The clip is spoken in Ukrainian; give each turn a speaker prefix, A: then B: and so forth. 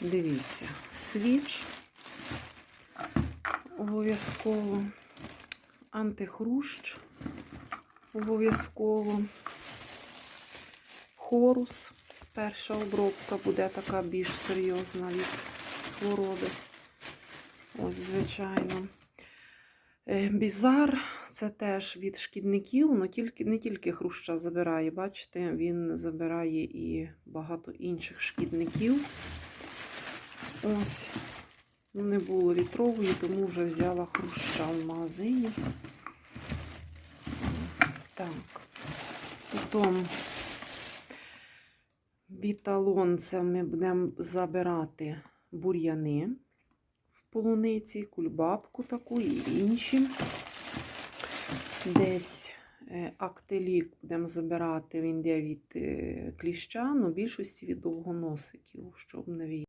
A: Дивіться, свіч обов'язково, антихрущ обов'язково, хорус. Перша обробка буде така більш серйозна від хвороби. Ось, звичайно. Е, Бізар це теж від шкідників, але тільки, не тільки хруща забирає. Бачите, він забирає і багато інших шкідників. Ось, ну, не було літрової, тому вже взяла хруща в магазині. Так, потім віталон це ми будемо забирати бур'яни в полуниці, кульбабку таку і інші. Десь е, актелік будемо забирати, він йде від е, кліща, але більшості від довгоносиків, щоб не